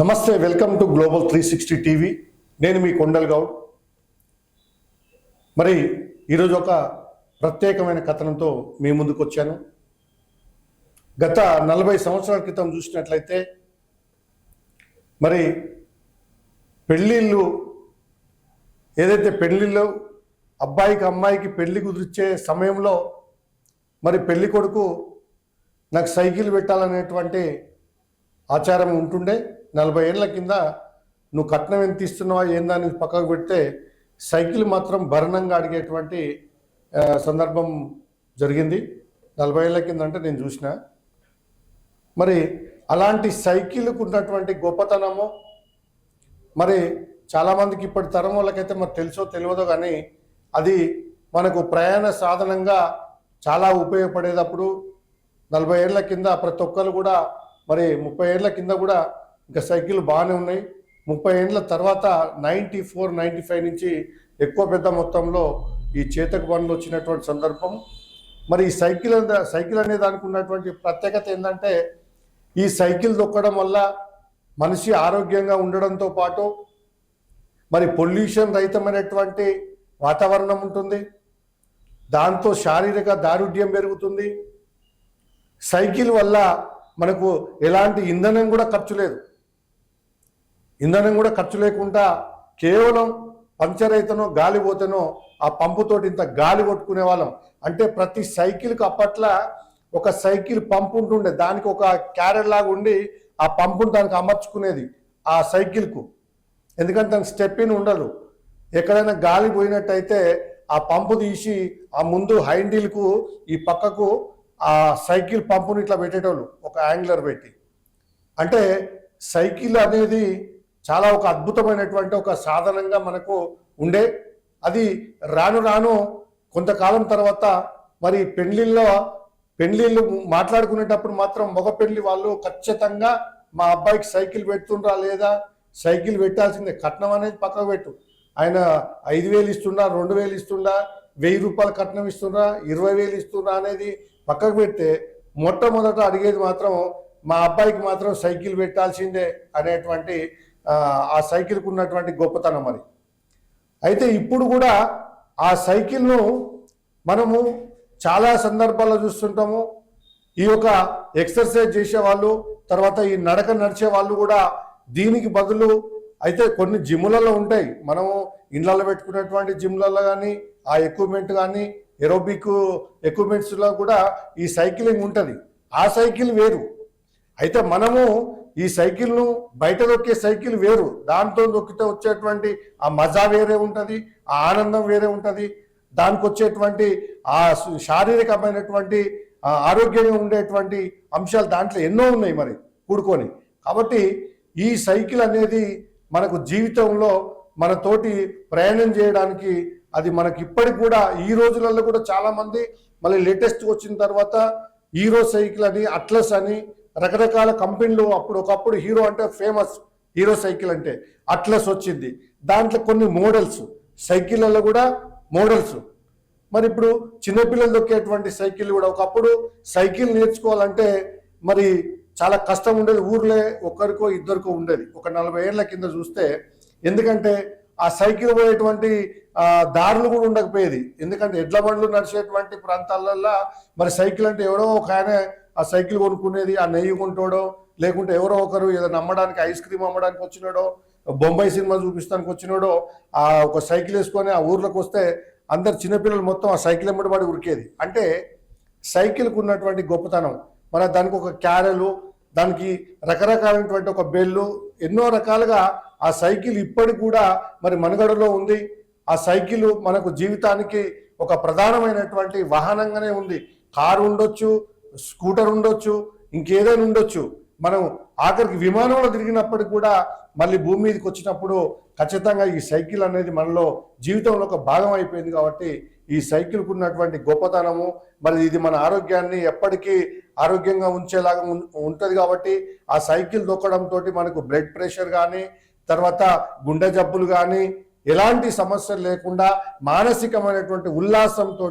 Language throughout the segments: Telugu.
నమస్తే welcome to global three sixty TV. నేను మీ కొండల్ గౌడ్. మరి ఈరోజు ఒక ప్రత్యేకమైన కథనంతో మీ ముందుకు వచ్చాను. గత నలభై సంవత్సరాల క్రితం చూసినట్లయితే మరి పెళ్ళిళ్ళు ఏదైతే పెళ్ళిళ్ళు అబ్బాయికి అమ్మాయికి పెళ్ళి కుదిర్చే సమయంలో మరి పెళ్ళి కొడుకు నాకు సైకిల్ పెట్టాలనేటువంటి ఆచారం ఉంటుండే. నలభై ఏళ్ళ కింద నువ్వు కట్నం ఎంత ఇస్తున్నావా ఏందని పక్కకు పెడితే సైకిల్ మాత్రం భరణంగా అడిగేటువంటి సందర్భం జరిగింది. నలభై ఏళ్ళ కింద అంటే నేను చూసిన. మరి అలాంటి సైకిల్కు ఉన్నటువంటి గొప్పతనము మరి చాలామందికి ఇప్పటి తరం వాళ్ళకైతే మరి తెలుసో తెలియదో కానీ అది మనకు ప్రయాణ సాధనంగా చాలా ఉపయోగపడేటప్పుడు నలభై ఏళ్ళ కింద ప్రతి ఒక్కరు కూడా మరి ముప్పై ఏళ్ళ కింద కూడా ఇంకా సైకిల్ బాగానే ఉన్నాయి. ముప్పై ఏళ్ళ తర్వాత నైంటీ ఫోర్ నైంటీ ఫైవ్ నుంచి ఎక్కువ పెద్ద మొత్తంలో ఈ చేతకు బండ్లు వచ్చినటువంటి సందర్భం. మరి ఈ సైకిల్ సైకిల్ అనే దానికి ఉన్నటువంటి ప్రత్యేకత ఏంటంటే ఈ సైకిల్ దొక్కడం వల్ల మనిషి ఆరోగ్యంగా ఉండడంతో పాటు మరి పొల్యూషన్ రహితమైనటువంటి వాతావరణం ఉంటుంది. దాంతో శారీరక దారుఢ్యం పెరుగుతుంది. సైకిల్ వల్ల మనకు ఎలాంటి ఇంధనం కూడా ఖర్చు లేదు. ఇంధనం కూడా ఖర్చు లేకుండా కేవలం పంచర్ అయితేనో గాలి పోతేనో ఆ పంపుతోటి ఇంత గాలి కొట్టుకునే వాళ్ళం. అంటే ప్రతి సైకిల్కి అప్పట్ల ఒక సైకిల్ పంపు ఉంటుండే. దానికి ఒక క్యారెట్ లాగా ఉండి ఆ పంపును దానికి అమర్చుకునేది ఆ సైకిల్కు ఎందుకంటే దానికి స్టెప్ ఇన్ ఉండదు. ఎక్కడైనా గాలి పోయినట్టయితే ఆ పంపు తీసి ఆ ముందు హైండిల్కు ఈ పక్కకు ఆ సైకిల్ పంపుని ఇట్లా పెట్టేటోళ్ళు. ఒక యాంగ్లర్ పెట్టి. అంటే సైకిల్ అనేది చాలా ఒక అద్భుతమైనటువంటి ఒక సాధనంగా మనకు ఉండే. అది రాను రాను కొంతకాలం తర్వాత మరి పెళ్ళిళ్ళ పెళ్ళిళ్ళు మాట్లాడుకునేటప్పుడు మాత్రం మగ పెళ్ళి వాళ్ళు ఖచ్చితంగా మా అబ్బాయికి సైకిల్ పెడుతుండ్రా లేదా సైకిల్ పెట్టాల్సిందే కట్నం అనేది పక్కకు పెట్టు. ఆయన ఐదు వేలు ఇస్తుండా రెండు వేలు ఇస్తుండా వెయ్యి రూపాయలు కట్నం ఇస్తుండ్రా ఇరవై వేలు ఇస్తుండ్రా అనేది పక్కకు పెడితే మొట్టమొదట అడిగేది మాత్రం మా అబ్బాయికి మాత్రం సైకిల్ పెట్టాల్సిందే అనేటువంటి ఆ, ఆ సైకిల్కు ఉన్నటువంటి గొప్పతనం అది. అయితే ఇప్పుడు కూడా ఆ సైకిల్ను మనము చాలా సందర్భాల్లో చూస్తుంటాము. ఈ యొక్క ఎక్సర్సైజ్ చేసే వాళ్ళు తర్వాత ఈ నడక నడిచే వాళ్ళు కూడా దీనికి బదులు అయితే కొన్ని జిమ్లలో ఉంటాయి. మనము ఇండ్లలో పెట్టుకున్నటువంటి జిమ్లలో కానీ ఆ ఎక్విప్మెంట్ కానీ ఎరోబిక్ ఎక్విప్మెంట్స్లో కూడా ఈ సైక్లింగ్ ఉంటుంది. ఆ సైకిల్ వేరు. అయితే మనము ఈ సైకిల్ను బయట దొక్కే సైకిల్ వేరు. దాంతో దొక్కితే వచ్చేటువంటి ఆ మజా వేరే ఉంటుంది ఆ ఆనందం వేరే ఉంటుంది. దానికి వచ్చేటువంటి ఆ శారీరకమైనటువంటి ఆరోగ్యంగా ఉండేటువంటి అంశాలు దాంట్లో ఎన్నో ఉన్నాయి మరి కూడుకొని. కాబట్టి ఈ సైకిల్ అనేది మనకు జీవితంలో మనతోటి ప్రయాణం చేయడానికి అది మనకి ఇప్పటికి కూడా ఈ రోజులలో కూడా చాలామంది మళ్ళీ లేటెస్ట్ వచ్చిన తర్వాత హీరో సైకిల్ అని అట్లస్ అని రకరకాల కంపెనీలు అప్పుడు ఒకప్పుడు హీరో అంటే ఫేమస్ హీరో సైకిల్ అంటే అట్లస్ వచ్చింది. దాంట్లో కొన్ని మోడల్స్ సైకిళ్ళల్లో కూడా మోడల్స్. మరి ఇప్పుడు చిన్నపిల్లలు దొక్కేటువంటి సైకిల్ కూడా ఒకప్పుడు సైకిల్ నేర్చుకోవాలంటే మరి చాలా కష్టం ఉండేది. ఊర్లో ఒక్కరికో ఇద్దరికో ఉండేది. ఒక నలభై ఏళ్ళ కింద చూస్తే ఎందుకంటే ఆ సైకిల్ పోయేటువంటి దారులు కూడా ఉండకపోయేది. ఎందుకంటే ఎడ్ల బండ్లు నడిచేటువంటి ప్రాంతాలల్లో మరి సైకిల్ అంటే ఎవరో ఒక ఆయన ఆ సైకిల్ కొనుక్కునేది ఆ నెయ్యి కొంటాడో లేకుంటే ఎవరో ఒకరు ఏదైనా అమ్మడానికి ఐస్ క్రీమ్ అమ్మడానికి వచ్చినాడో బొంబాయి సినిమా చూపిస్తానికి వచ్చినాడో ఆ ఒక సైకిల్ వేసుకొని ఆ ఊర్లోకి వస్తే అందరు చిన్నపిల్లలు మొత్తం ఆ సైకిల్ ఎమ్మడిపడి ఉరికేది. అంటే సైకిల్కు ఉన్నటువంటి గొప్పతనం. మన దానికి ఒక క్యారెలు దానికి రకరకాలైనటువంటి ఒక బెల్లు ఎన్నో రకాలుగా ఆ సైకిల్ ఇప్పటికి కూడా మరి మనుగడలో ఉంది. ఆ సైకిల్ మనకు జీవితానికి ఒక ప్రధానమైనటువంటి వాహనంగానే ఉంది. కారు ఉండొచ్చు స్కూటర్ ఉండొచ్చు ఇంకేదైనా ఉండొచ్చు. మనం ఆఖరికి విమానంలో తిరిగినప్పటికి కూడా మళ్ళీ భూమి మీదకి వచ్చినప్పుడు ఖచ్చితంగా ఈ సైకిల్ అనేది మనలో జీవితంలో ఒక భాగం అయిపోయింది కాబట్టి ఈ సైకిల్కు ఉన్నటువంటి గొప్పతనము మరి ఇది మన ఆరోగ్యాన్ని ఎప్పటికీ ఆరోగ్యంగా ఉంచేలాగా ఉం- కాబట్టి ఆ సైకిల్ దొక్కడంతో మనకు బ్లడ్ ప్రెషర్ కానీ తర్వాత గుండె జబ్బులు కానీ ఎలాంటి సమస్యలు లేకుండా మానసికమైనటువంటి ఉల్లాసంతో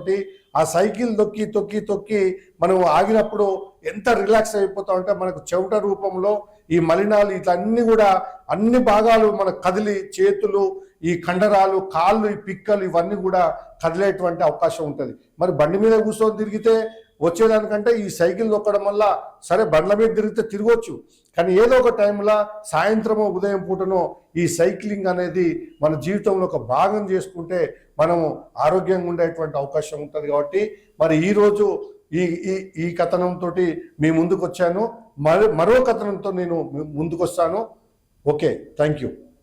ఆ సైకిల్ తొక్కి తొక్కి తొక్కి మనం ఆగినప్పుడు ఎంత రిలాక్స్ అయిపోతాం అంటే మనకు చెవుట రూపంలో ఈ మలినాలు ఇట్లన్నీ కూడా అన్ని భాగాలు మన కదిలి చేతులు ఈ కండరాలు కాళ్ళు ఈ పిక్కలు ఇవన్నీ కూడా కదిలేటువంటి అవకాశం ఉంటుంది. మరి బండి మీద కూర్చొని తిరిగితే వచ్చేదానికంటే ఈ సైకిల్ తొక్కడం వల్ల సరే బండ్ల మీద తిరిగితే తిరగవచ్చు కానీ ఏదో ఒక టైంలో సాయంత్రమో ఉదయం పూటనో ఈ సైక్లింగ్ అనేది మన జీవితంలో ఒక భాగం చేసుకుంటే మనము ఆరోగ్యంగా ఉండేటువంటి అవకాశం ఉంటుంది కాబట్టి మరి ఈరోజు ఈ ఈ ఈ కథనంతో మీ ముందుకు వచ్చాను. మరో మరో కథనంతో నేను ముందుకు వస్తాను ఓకే థ్యాంక్ యూ